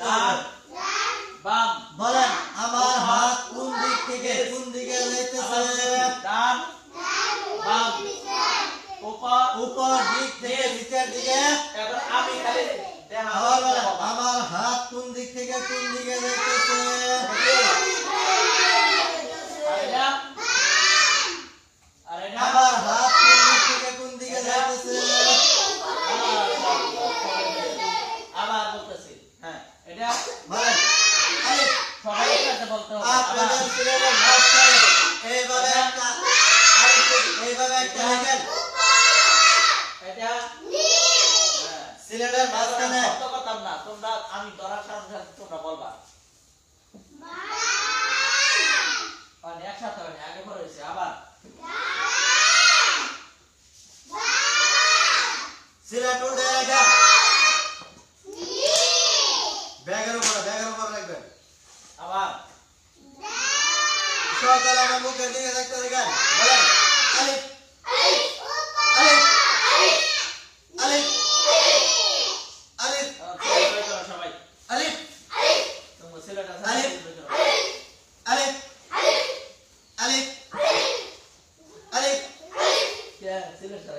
ডান বাম। বলেন আমার হাত কোন দিক থেকে কোন দিকে যাইতেছে? ডান। বাম। উপর। উপর দিক থেকে নিচের দিকে। এবার আমি খালি আমার হাত কোন দিক থেকে কোন দিকে যাইতেছে? আমার হাত কোন দিক থেকে কোন দিকে যাইতেছে? আবার বলতেছি। হ্যাঁ। এটা বলেন। সবাই একসাথে বলতে হবে। আপনাদের আবার সিলেটের মাঝখানে এইভাবে একটা আলিফ এইভাবে একটা লেখেন এটা হ্যাঁ সিলেটের মাঝখানে শব্দ করতাম না তোমরা আমি ধরার সাথে সাথে তোমরা বলবা। মানে একসাথে মানে আগে পরে হয়েছে আবার। সিলেট উল্টে ব্যাগের উপরে ব্যাগের উপরে রাখবেন আবার সকালে আমার মুখের দিকে দেখতে দেখেন বলেন আলিফ আলিফ আলিফ আলিফ আহ, ছেলে ধরে করো সবাই আলিফ তোমরা ছেলেটা আলিফ। ধরে করো। আলিফ আলিফ আলিফ কে? ছেলেটা ধরে।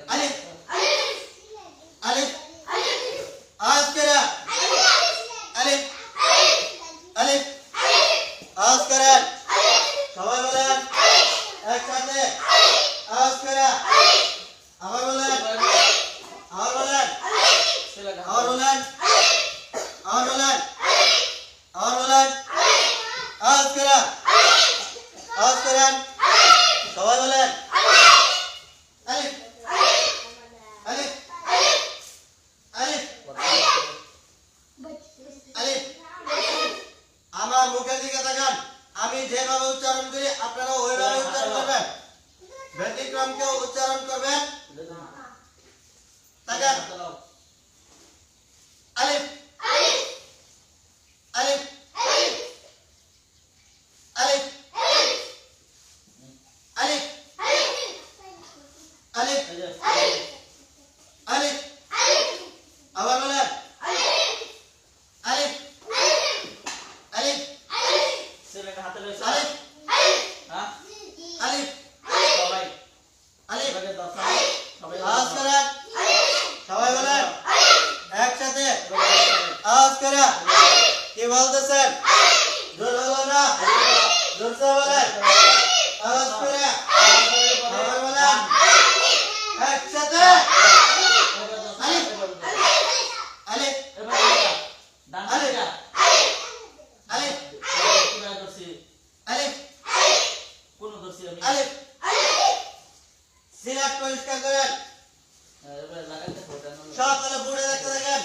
আলিফ। আলিফ আজ করে আলিফ আলিফ আজ করেন সবাই বলেন একসাথে আজ করে আবার বলেন আবার বলেন ছেলেটা আবার বলেন আবার বলেন আবার বলেন আজ করে আজ করেন সবাই বলেন আলিফ আলিফ আলিফ আলিফ আমার মুখের দিকে তাকান আমি যেভাবে উচ্চারণ করি আপনারা ওইভাবে উচ্চারণ করবেন ব্যতিক্রমকে উচ্চারণ করবেন তাকান আলিফ আলিফ আলিফ আলিফ আলিফ এই যে, আলিফ আবার বলেন আলিফ আলিফ ছেলেটা হাতে রয়েছে আলিফ হ্যাঁ আলিফ সবাই আলিফ সবাইকে দাও, সবাই সবাই আওয়াজ করেন সবাই বলেন একসাথে আওয়াজ করে কি বলতেছেন জোর হলো না জোরসে বলেন আওয়াজ করে সবাই বলেন একসাথে আলিফ আলিফ আলিফ আলিফ আলিফ আলিফ সিলেট পরিষ্কার করেন। সকালে বুড়ে দেখতে দেখেন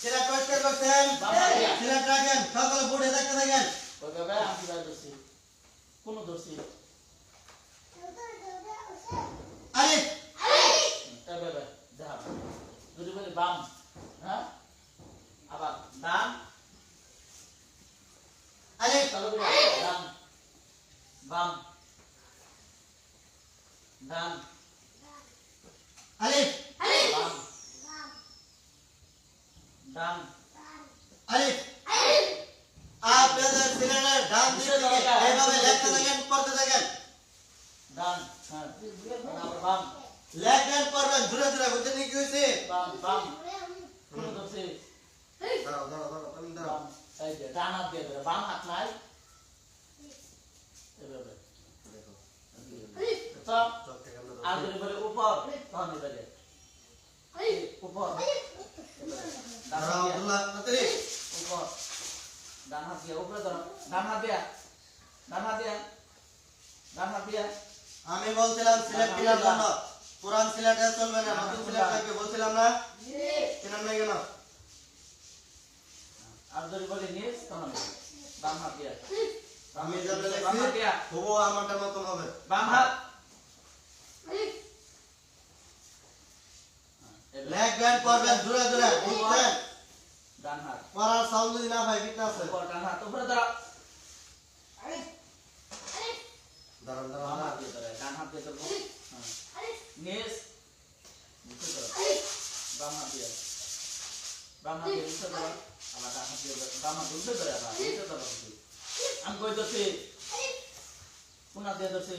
সিলেট পরিষ্কার করছেন সিলেট রাখেন সকালে বুড়ে দেখতে দেখেন কোন দোষী আলিফ এভাবে দেখা যদি বলি বাম হ্যাঁ? আবার ডান চালু করে ডান বাম। ডান আলিফ। বাম। ডান আলিফ। আপনাদের সিলেটের ডান দিক এইভাবে লিখতে দেখেন পড়তে দেখেন ডান হ্যাঁ। বাম। লেখেন পড়বেন দূরে দূরে বুঝতে কি হয়েছে? বাম বাম। কোন দোষী দাঁড়াও দাঁড়াও দাঁড়াও দাঁড়াও। ডান হাত দিয়ে ধরে। বাম হাত নাই। এভাবে চপ চোখ থেকে আমরা আর যদি বলে উপর তখন এবারে। উপর। দাঁড়াও আব্দুল্লাহ তাড়াতাড়ি। উপর। ডান হাত দিয়ে উপরে ধরো। ডান হাত দিয়া। ডান হাত দিয়া। ডান হাত দিয়া। আমি বলছিলাম সিলেট কেনার জন্য। পুরান সিলেটে চলবে না নতুন সিলেট লাগবে বলছিলাম না? কেনার নাই কেন? আর যদি বলে নিস তখন বাম হাত দিয়া। আমি যাবে দিয়া। তবু আমারটা মতন হবে। বাম হাত। লেখবেন পড়বেন দূরে দূরে বুঝবেন ডান হাত। পড়ার সাউন্ড যদি না পাই ঠিক আছে। উপর ডান হাত উপরে ধরো দাঁড়ান বাম দাঁড়ান হাত দিয়ে ধরো ডান হাত দিয়ে ধরবো হ্যাঁ। নিস নিচে। ধরো বাম হাত দিয়ে। বাম হাত দিয়ে নিচে ধরো আবার ডান হাত দিয়ে বাম হাত উল্টে ধরে আবার নিচে ধরো কিন্তু। আমি কই ধরছি কোন হাত দিয়ে ধরছি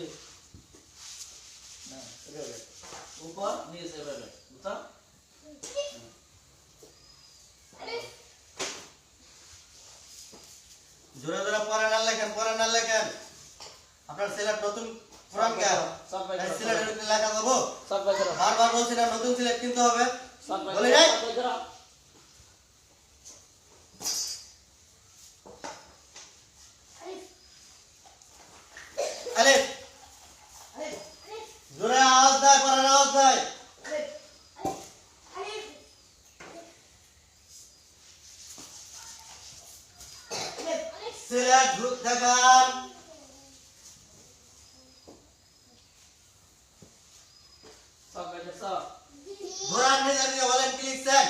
না এভাবে। উপর নিচে এভাবে। বুঝছ জোরে জোরে পরে না লেখেন পরে না লেখেন। আপনার সিলেট নতুন পুরান কে? ধরো, ভিতরে লেখা দেবো? ধরো বারবার বলছি না নতুন সিলেট কিনতে হবে। বলে ধরো, যাই। seragutagan Sok aja sok. Boran ne jadi awalan kilisan.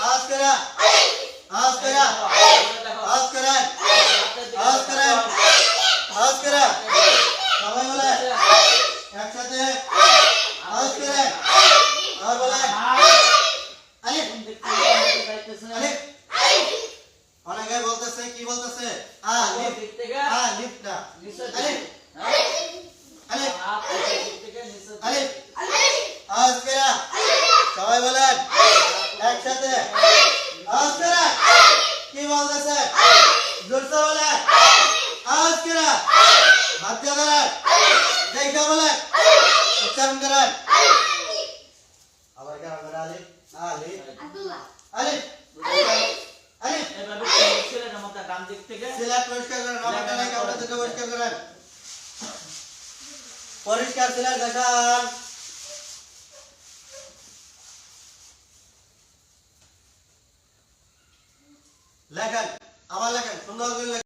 Askara. আলিফ আওয়াজ করে সবাই বলেন একসাথে আওয়াজ করে কি বলতেছে জোরসে বলেন আওয়াজ করে হাত দিয়ে ধরেন দেখে বলেন উচ্চারণ করেন। আবার কেন করে আলিফ আলিফ আলিফ আলিফ এভাবে কোন মতো ডান দিক থেকে সিলেট পরিষ্কার করেন আমাকে নাই কাপড় দুটো পরিষ্কার করেন। পরিষ্কার ছিল দেখান লেখেন আবার লেখেন সুন্দর করে।